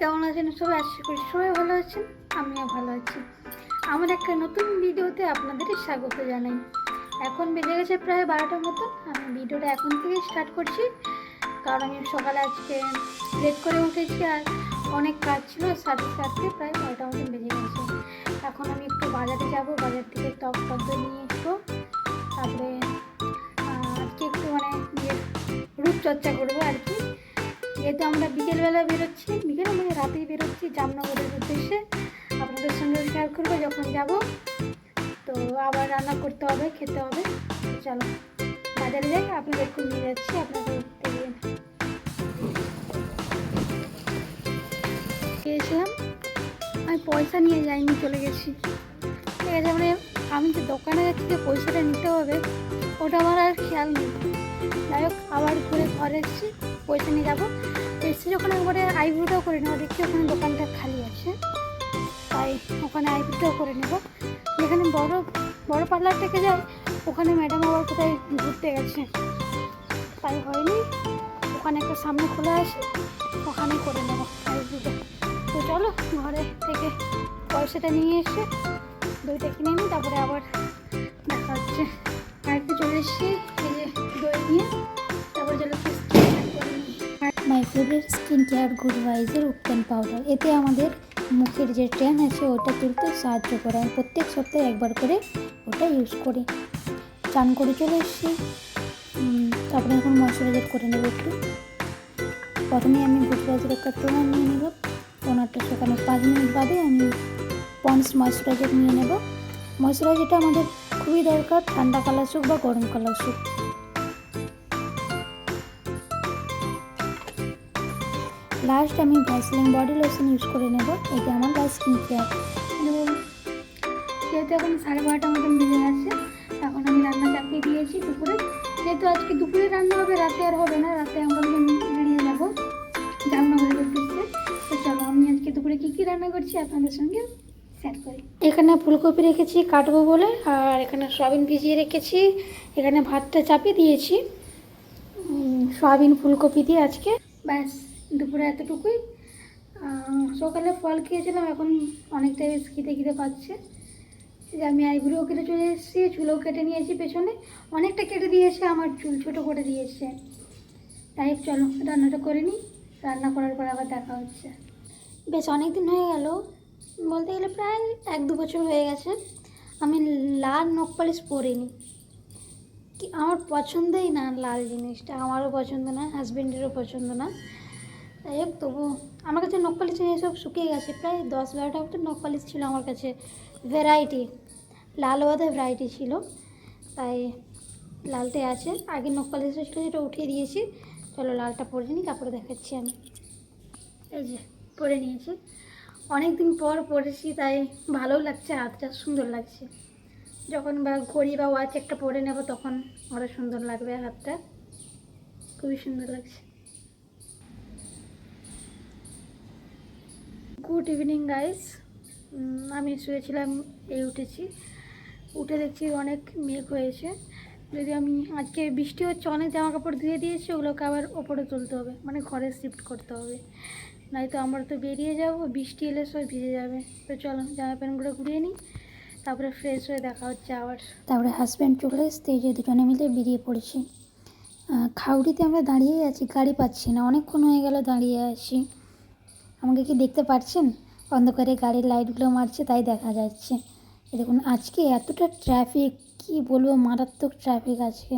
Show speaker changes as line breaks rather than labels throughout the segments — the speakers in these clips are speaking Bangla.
কেমন আছেন? সবাই আশা করি সবাই ভালো আছেন, আমিও ভালো আছি। আমার একটা নতুন ভিডিওতে আপনাদের স্বাগত জানাই। এখন বেজে গেছে প্রায় বারোটার মতন, আমি ভিডিওটা এখন থেকে স্টার্ট করছি। কারণ আমি সকালে আজকে লেট করে উঠেছি আর অনেক কাজ ছিল সাথে সাথে প্রায় বারোটা মতন বেজে গেছে। এখন আমি একটু বাজারে যাব, বাজার থেকে টক টক নিয়ে আসব তারপরে আজকে একটু মানে রূপচর্চা করব আর কি। যেহেতু আমরা বিকেলবেলা বেরোচ্ছি, বিকেল মানে রাতেই বেরোচ্ছি জামনগরের উদ্দেশ্যে। আপনাদের সঙ্গে শেয়ার করব যখন যাব। তো আবার রান্না করতে হবে, খেতে হবে। চলো, বাজারে যাই, আপনাদের খুব নিয়ে যাচ্ছি, আপনাদের গিয়েছিলাম, আমি পয়সা নিয়ে যাইনি, চলে গেছি। ঠিক আছে মানে আমি যে দোকানে যাচ্ছি যে পয়সাটা নিতে হবে, ওটা আমার আর খেয়াল নেই। যাই হোক, আবার ঘুরে ঘরে এসেছি। পয়সা নিয়ে যাব। এসেছি যখন একবারে আইব্রোটাও করে নেব, দেখছি ওখানে দোকানটা খালি আছে। তাই ওখানে আইব্রোটাও করে নেব। যেখানে বড় বড় পার্লার থেকে যায়, ওখানে ম্যাডাম আবার কোথায় ঘুরতে গেছে। তাই হয়নি। ওখানে একটা সামনে খোলা আছে, ওখানেই করে নেব আইব্রোটা। তো চলো, ঘরে থেকে পয়সাটা নিয়ে এসে দইটা কিনে নিই, তারপরে আবার দেখা হচ্ছে। ফেভারিট স্কিন কেয়ার গুড ওয়াইজের উপটেন পাউডার এতে আমাদের মুখের যে ট্রেন আছে, ওটা তুলতে সাহায্য করে। আমি প্রত্যেক সপ্তাহে একবার করে ওটা ইউজ করি। চান করে চলে এসেছি। তারপরে এখন ময়শ্চারাইজার করে নেব একটু। প্রথমে আমি গুড ভাইজের একটা টোনার নিয়ে নেব। টোনারটা সেখানে পাঁচ মিনিট বাদে আমি পন্স ময়শ্চারাইজার নিয়ে নেব। ময়শ্চারাইজারটা আমাদের খুবই দরকার, ঠান্ডা কালার সুপ বা গরম কালার সুপ লাস্ট আমি ভ্যাসলিন বডি লোশন ইউজ করে নেব। এটা আমার লাস্ট স্কিন কেয়ার যেহেতু এখন সাড়ে বারোটা মতন বেজে গেছে এখন আমি রান্না চাপিয়ে দিয়েছি দুপুরে। যেহেতু আজকে দুপুরে রান্না হবে রাতে আর হবে না রাতে আমরা বেরিয়ে যাব জামনগরের উদ্দেশ্যে। তো চলো আমি আজকে দুপুরে কী কী রান্না করছি আপনাদের সঙ্গে শেয়ার করি। এখানে ফুলকপি রেখেছি কাটবো বলে আর এখানে সয়াবিন ভিজিয়ে রেখেছি। এখানে ভাতটা চাপিয়ে দিয়েছি। সয়াবিন ফুলকপি দিয়ে আজকে। ব্যাস। দুপুরে এতটুকুই। সকালে ফল খেয়েছিলাম, এখন অনেকটাই বেশ খিদে খিদে পাচ্ছে। যে আমি আইব্রো কেটে চলে এসেছি, চুলও কেটে নিয়েছি পেছনে। অনেকটা কেটে দিয়েছে, আমার চুল ছোটো করে দিয়েছে। তাই চলো, রান্নাটা করে নিই। রান্না করার পর আবার দেখা হচ্ছে। বেশ অনেক দিন হয়ে গেল। বলতে গেলে প্রায় এক দু বছর হয়ে গেছে। আমি লাল নখ পালিশ পরিনি। আমার পছন্দই না লাল জিনিসটা। আমারও পছন্দ না হাজব্যান্ডেরও পছন্দ না। যাই হোক তবু, আমার কাছে নখ পালিশ এসব শুকিয়ে গেছে। প্রায় দশ বারোটা মতো নখ পালিশ ছিল আমার কাছে। ভ্যারাইটি লাল বাদে ভ্যারাইটি ছিল। তাই লালটাই আছে। আগে নখ পালিশটা ছিল যেটা উঠিয়ে দিয়েছি। চলো লালটা পরে নিই, তারপরে দেখাচ্ছি আমি। এই যে, পরে নিয়েছি। অনেক দিন পর পরেছি, তাই ভালো লাগছে হাতটা সুন্দর লাগছে। যখন বা ঘড়ি বা ওয়াচ একটা পরে নেব, তখন আরও সুন্দর লাগবে হাতটা খুবই সুন্দর লাগছে। গুড ইভিনিং গাইস আমি শুয়েছিলাম, এই উঠেছি। উঠে দেখছি অনেক মেঘ হয়েছে। যদি আমি আজকে বৃষ্টি হচ্ছে, অনেক জামা কাপড় ধুয়ে দিয়েছি, ওগুলোকে আবার ওপরে তুলতে হবে। মানে ঘরে শিফট করতে হবে। নয়তো আমরা তো বেরিয়ে যাব, বৃষ্টি এলে সব ভিজে যাবে। তো চলো, জামা প্যান্টগুলো ঘুরিয়ে নিই। তারপরে ফ্রেশ হয়ে দেখা হচ্ছে আবার। তারপরে হাজব্যান্ড চলে এসতে যে দুজনে মিলে বেরিয়ে পড়েছি। খাউড়িতে আমরা দাঁড়িয়েই আছি, গাড়ি পাচ্ছি না। অনেকক্ষণ হয়ে গেল দাঁড়িয়ে আছি। আমাকে কি দেখতে পাচ্ছেন অন্ধকারে গাড়ির লাইটগুলো মারছে তাই দেখা যাচ্ছে। দেখুন আজকে এতটা ট্রাফিক কি বলব মারাত্মক ট্রাফিক আজকে।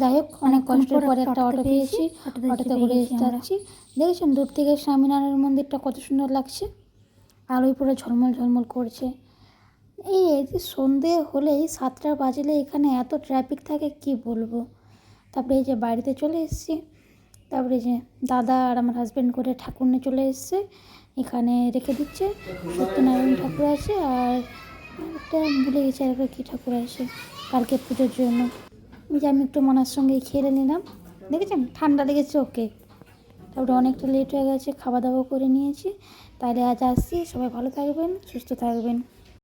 যাই হোক অনেক কষ্টের পরে একটা অটো পেয়েছি অটোতে করে যাচ্ছি। দেখেছেন দূর থেকে স্বামীনারায়ণ মন্দিরটা কত সুন্দর লাগছে। আলোয় পুরো ঝলমল ঝলমল করছে। এই এই যে সন্ধে হলেই সাতটা বাজলে এখানে এত ট্রাফিক থাকে কি বলব? তারপরে এই যে বাড়িতে চলে এসেছি। তারপরে যে দাদা আর আমার হাজব্যান্ড করে ঠাকুর নিয়ে চলে এসছে। এখানে রেখে দিচ্ছে। সত্যনারায়ণ ঠাকুর আছে আর একটা ভুলে গেছি আর কী ঠাকুর আছে কালকে পুজোর জন্য। যে আমি একটু মনার সঙ্গে খেলে নিলাম। দেখেছেন? ঠান্ডা লেগেছে, ওকে। তারপরে অনেকটা লেট হয়ে গেছে খাওয়া দাওয়া করে নিয়েছি। তাহলে আজ আসছি। সবাই ভালো থাকবেন, সুস্থ থাকবেন।